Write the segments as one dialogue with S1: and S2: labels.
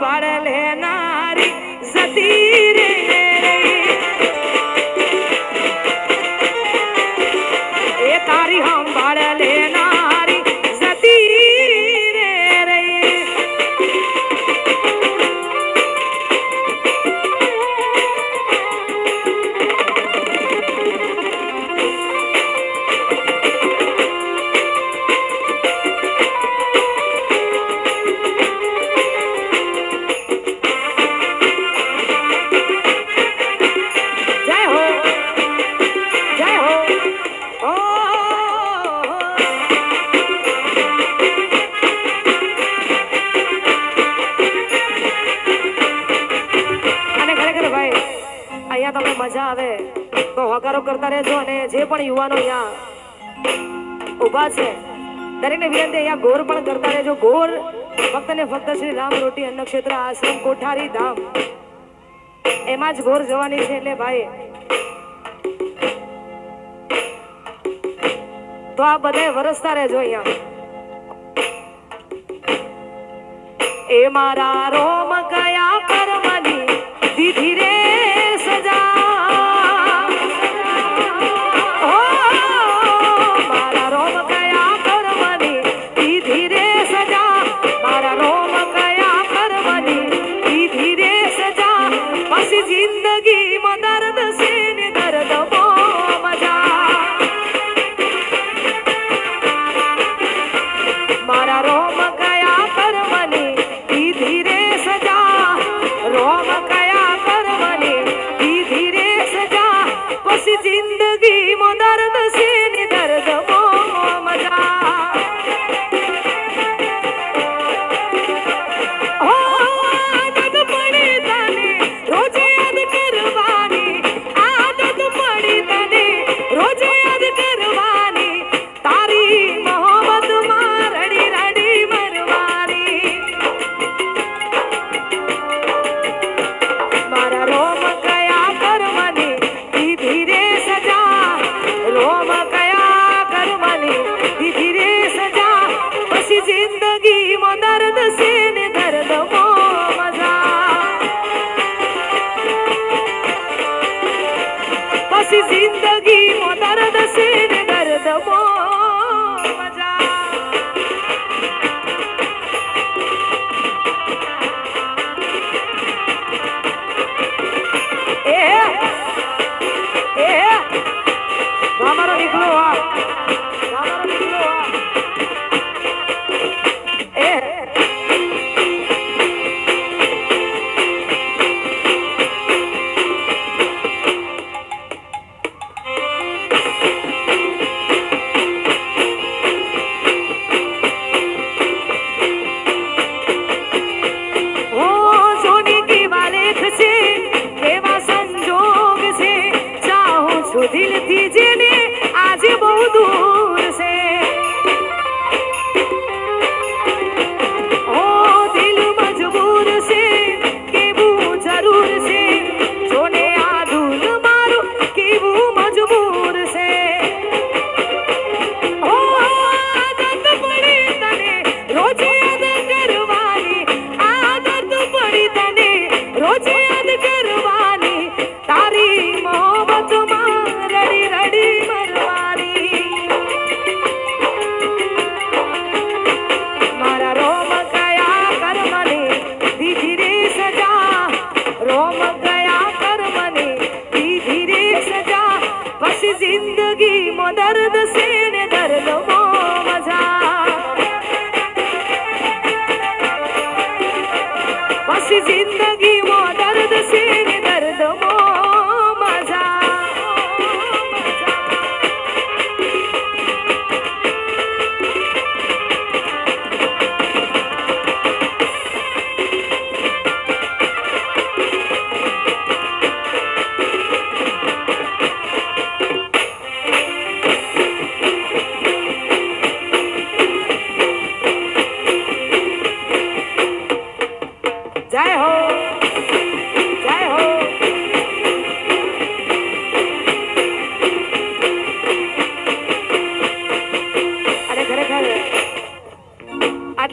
S1: સંભાળ લેનારી સતી તમને મજા આવે, તો હોકારો કરતા રહેજો અને જે પણ યુવાનો અહીંયા ઊભા છે, દરેકને વિનંતી, અહીંયા ગોર પણ કરતા રહેજો. ગોર ફક્ત ને ફક્ત શ્રી રામ રોટી અન્ન આશ્રમ કોઠારી ધામ. એમાં જ ગોર જવાની છે એટલે ભાઈ, તો આ બધે વરસતા રહેજો અહીંયા. એ મારા રોમ તારા રોમ કયા કરવાની ધીરે સજા પછી જિંદગી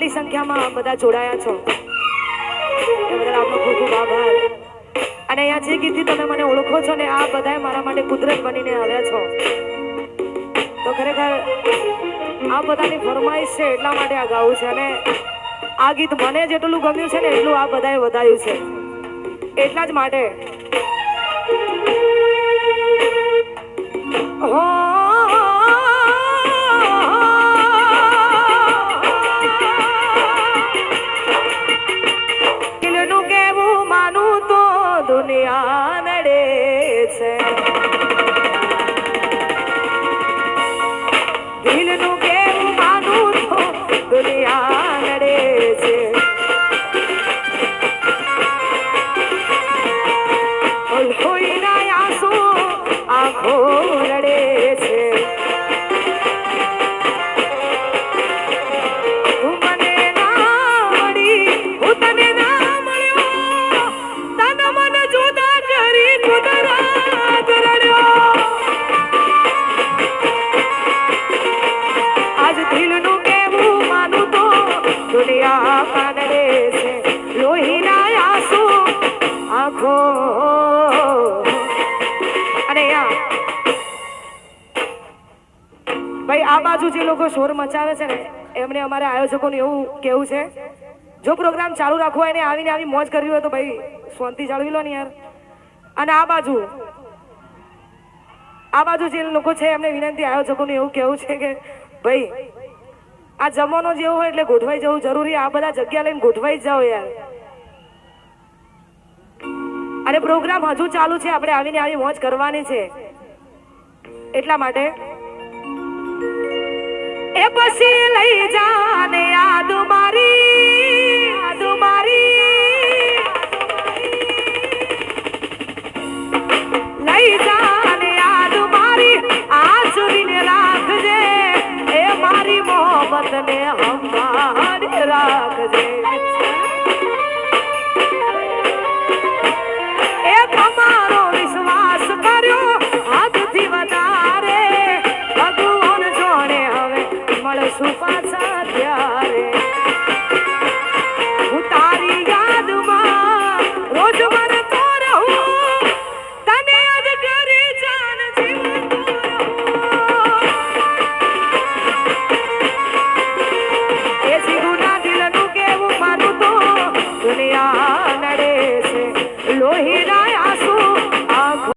S1: મોટી સંખ્યામાં બધા જોડાયા છો. એ બદલ ખૂબ ખૂબ આભાર. અને અહીંયા જે ગીતથી તમે મને ઓળખો છો ને, આ બધા મારા માટે કુદરત બનીને આવ્યા છો. તો ખરેખર આ બધાની ફરમાઈશ છે એટલા માટે આ ગાવું છે અને આ ગીત મને જેટલું ગમ્યું છે ને, એટલું આ બધાએ વધાર્યું છે. એટલા જ માટે. હો દુનિયા કાનડે છે, લોહીના આંસુ આંખો. અને આ. ભાઈ, આ બાજુ જે લોકો શોર મચાવે છે ને, એમને અમારે આયોજકોનું એવું કેવું છે, જો પ્રોગ્રામ ચાલુ રાખવો હોય ને આવીને આવી મોજ કરવી હોય તો ભાઈ, શાંતિ જાળવી લો ને યાર. અને આ બાજુ આ બાજુ જે લોકો છે એમને વિનંતી, આયોજકોનું એવું કેવું છે કે, ભાઈ આ જમાનો જેવો હોય એટલે ગોઠવાઈ જવું જરૂરી, આ બધા જગ્યા લઈને ગોઠવાઈ જાઓ યાર. અને પ્રોગ્રામ હજુ ચાલુ છે, આપણે આવીને આવી મોજ કરવાની છે. એટલા માટે. એ પછી લઈ જાને યાદ મારી મોહબ્બતને હમારે રાખજે. એ તમારો વિશ્વાસ કર્યો હાથથી વધારે ભગવાન જોડે હવે મળશું